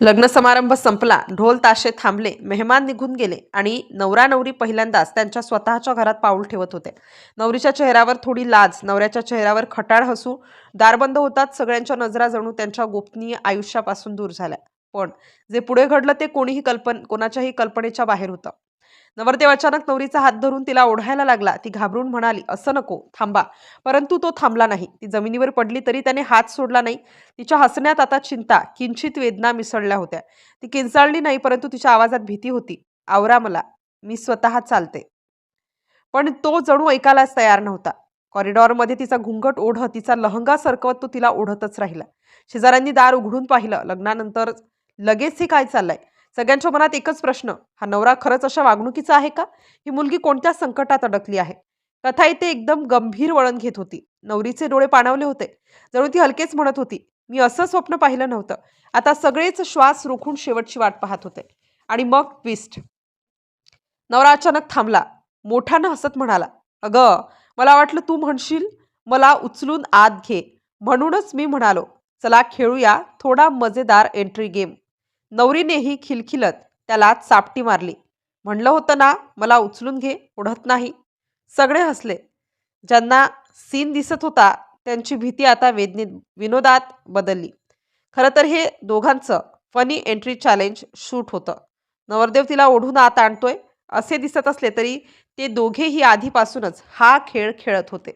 लग्न समारंभ संपला. ढोल ताशे थांबले. मेहमान निघून गेले आणि नवरा नवरी पहिल्यांदाच त्यांच्या स्वतःच्या घरात पाऊल ठेवत होते. नवरीच्या चेहऱ्यावर थोडी लाज नवऱ्याच्या चेहऱ्यावर खटाळ हसू दारबंद होतात सगळ्यांच्या नजरा जणू त्यांच्या गोपनीय आयुष्यापासून दूर झाल्या. पण जे पुढे घडलं ते कोणीही कल्पन कोणाच्याही कल्पनेच्या बाहेर होतं. नवरदेव अचानक नवरीचा हात धरून तिला ओढायला लागला. ती घाबरून म्हणाली असं नको थांबा. परंतु तो थांबला नाही. ती जमिनीवर पडली तरी त्याने हात सोडला नाही. तिच्या हसण्यात आता चिंता किंचित वेदना मिसळल्या होत्या. ती किंचाळली नाही परंतु तिच्या आवाजात भीती होती. आवरा मला मी स्वतः चालते. पण तो जणू ऐकायलाच तयार नव्हता. कॉरिडॉरमध्ये तिचा घुंगट ओढत तिचा लहंगा सरकवत तो तिला ओढतच राहिला. शेजाऱ्यांनी दार उघडून पाहिलं. लग्नानंतर लगेच हे काय चाललंय? सगळ्यांच्या मनात एकच प्रश्न हा नवरा खरंच अशा वागणुकीचा आहे का? ही मुलगी कोणत्या संकटात अडकली आहे? कथा इथे एकदम गंभीर वळण घेत होती. नवरीचे डोळे पाणावले होते. जणू ती हलकेच म्हणत होती मी असं स्वप्न पाहिलं नव्हतं. आता सगळेच श्वास रोखून शेवटची वाट पाहत होते. आणि मग ट्विस्ट नवरा अचानक थांबला. मोठ्यानं हसत म्हणाला अगं मला वाटलं तू म्हणशील मला उचलून आत घे. म्हणूनच मी म्हणालो चला खेळूया थोडा मजेदार एंट्री गेम नवरीनेही खिलखिलत त्याला चापटी मारली. म्हणलं होतं ना मला उचलून घे उडत नाही. सगळे हसले. ज्यांना सीन दिसत होता त्यांची भीती आता वेदनेत विनोदात बदलली. खरं तर हे दोघांचं फनी एंट्री चॅलेंज शूट होतं. नवरदेव तिला ओढून आत आणतोय असे दिसत असले तरी ते दोघेही आधीपासूनच हा खेळ खेळत होते.